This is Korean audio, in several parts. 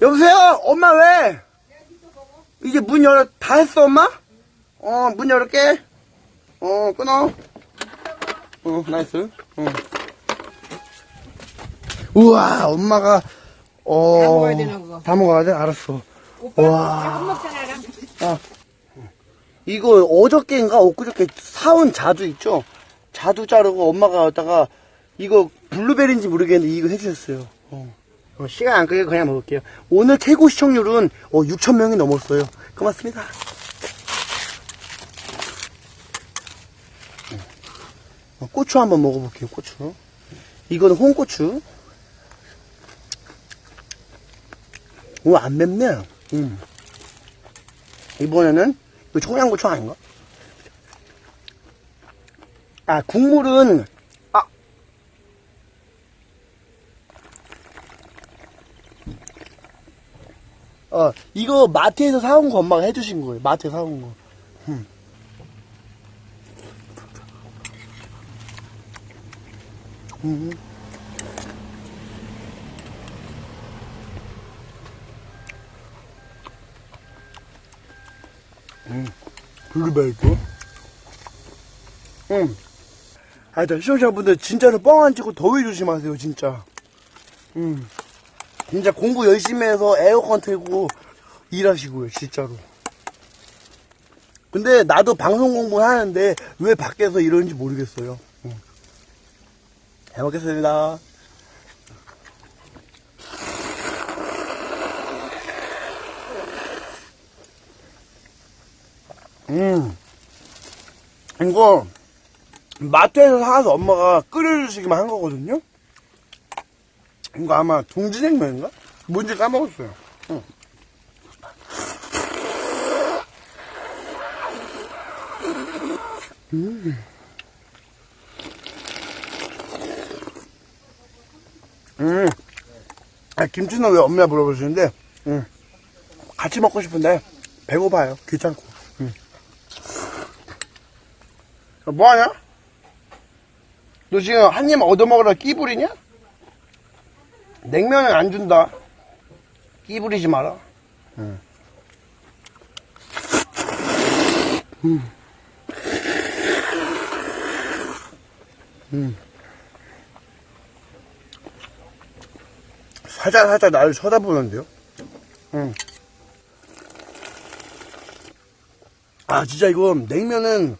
여보세요? 엄마 왜? 이제 문 열어, 다 했어, 엄마? 어, 문 열을게. 어, 끊어. 어, 나이스. 어. 우와, 엄마가, 어. 다 먹어야 되나, 그거? 다 먹어야 돼? 알았어. 오빠 와. 한 먹잖아. 아. 이거 어저께인가 엊그저께 사온 자두 있죠? 자두 자르고 엄마가 갖다가 이거 블루베리인지 모르겠는데 이거 해주셨어요. 어. 어, 시간 안 끌게 그냥 먹을게요. 오늘 최고 시청률은 어, 6,000명이 넘었어요. 고맙습니다. 어, 고추 한번 먹어볼게요, 고추. 이거는 홍고추. 오, 안 맵네. 음. 이번에는 이거 청양고추 아닌가? 아 국물은 어, 이거 마트에서 사온 거 엄마가 해주신 거예요. 마트에 사온 거. 음. 음. 블루베리 거. 응. 아, 저 시청자분들 진짜로 뻥 안 치고 더위 조심하세요, 진짜. 응. 진짜 공부 열심히 해서 에어컨 틀고 일하시고요, 진짜로. 근데 나도 방송 공부 하는데 왜 밖에서 이러는지 모르겠어요. 응. 잘 먹겠습니다. 음. 이거 마트에서 사서 엄마가 끓여주시기만 한 거거든요. 이거 아마 동지냉면인가? 뭔지 까먹었어요. 응. 음. 음. 아, 김치는 왜 엄마가 물어보시는데, 음. 같이 먹고 싶은데, 배고파요. 귀찮고. 음. 뭐하냐? 너 지금 한 입 얻어먹으라 끼부리냐? 냉면은 안 준다. 끼부리지 마라. 응. 음. 음. 살짝 나를 쳐다보는데요. 응. 아 진짜 이거 냉면은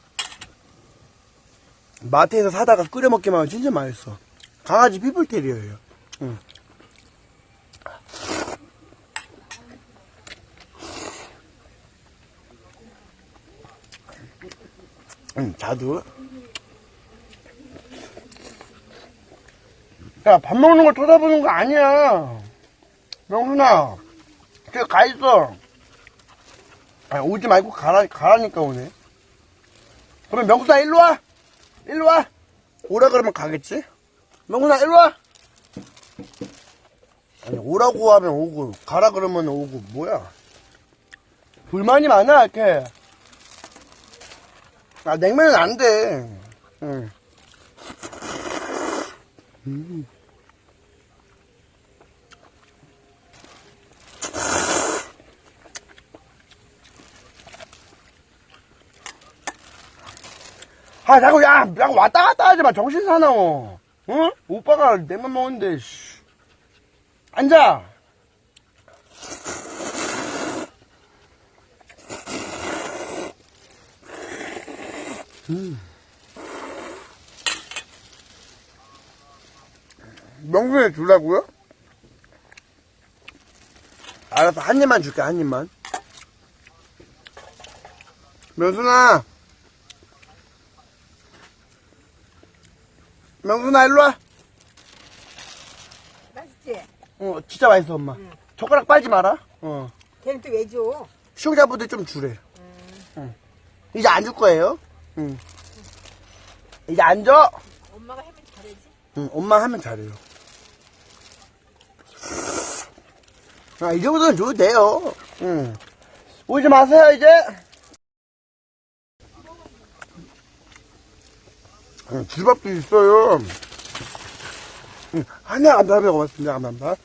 마트에서 사다가 끓여 먹기만 하면 진짜 맛있어. 강아지 피플테리어예요. 응. 응, 자두. 야, 밥 먹는 걸 쳐다보는 거 아니야. 명순아, 저기 가 있어. 아, 오지 말고 가라, 가라니까 오네. 그러면 명순아, 일로 와! 일로 와! 오라 그러면 가겠지? 명훈아, 일로 와! 아니, 오라고 하면 오고, 가라 그러면 오고, 뭐야? 불만이 많아, 이렇게. 아, 냉면은 안 돼. 응. 음. 아, 자꾸, 야, 야, 왔다 갔다 하지 마. 정신 사나워. 응? 오빠가 내만 먹는데, 씨. 앉아. 음. 명순이 주려고요? 알았어, 한 입만 줄게, 한 입만. 명순아. 명순아 일로 와. 맛있지? 어 진짜 맛있어 엄마. 젓가락 빨지 마라. 어. 걔는 또 왜 줘? 시청자분들 좀 주래. 응. 이제 안 줄 거예요. 응. 이제 앉아. 엄마가 하면 잘해지. 응, 엄마 하면 잘해요. 아, 이 정도는 줘도 돼요. 응. 오지 마세요, 이제. 응, 집밥도 있어요. 응, 하나 감사합니다. 고맙습니다. 감사합니다.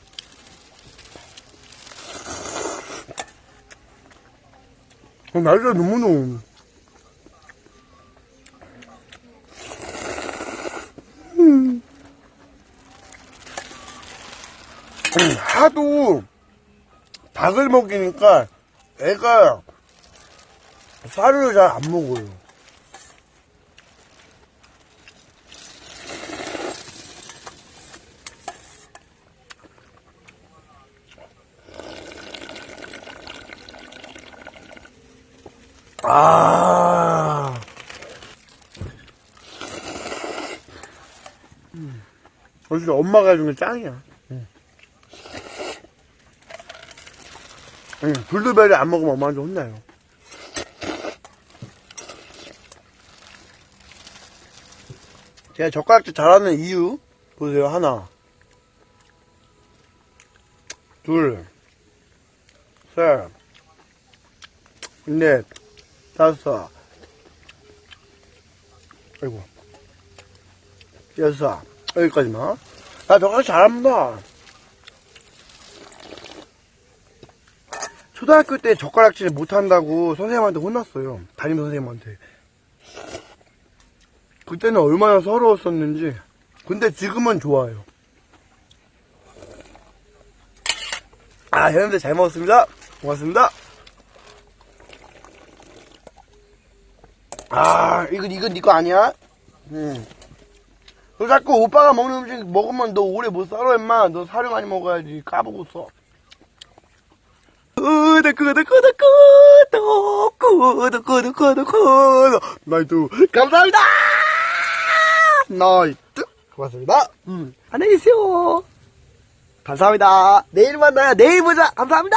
어, 날짜 너무너무. 하도 닭을 먹이니까 애가 쌀을 잘 안 먹어요. 아. 음. 어, 진짜 엄마가 해준 게 짱이야. 응. 응, 블루베리 안 먹으면 엄마한테 혼나요. 제가 젓가락질 잘하는 이유 보세요. 하나, 둘, 셋, 넷, 다섯, 아이고, 여섯, 여기까지만. 나 젓가락 잘합니다. 초등학교 때 젓가락질 못한다고 선생님한테 혼났어요. 담임 선생님한테. 그때는 얼마나 서러웠었는지. 근데 지금은 좋아요. 아, 여러분들 잘 먹었습니다. 고맙습니다. 아, 이건, 이건 니거 아니야? 응. 너 자꾸 오빠가 먹는 음식 먹으면 너 오래 못 살아, 임마. 너 사료 많이 먹어야지. 까보고 써. 구독, 구독, 구독, 구독, 구독, 구독, 구독, 구독. 나이트. 감사합니다! 나이트. 고맙습니다. 음. 안녕히 계세요. 감사합니다. 내일 만나요. 내일 보자. 감사합니다.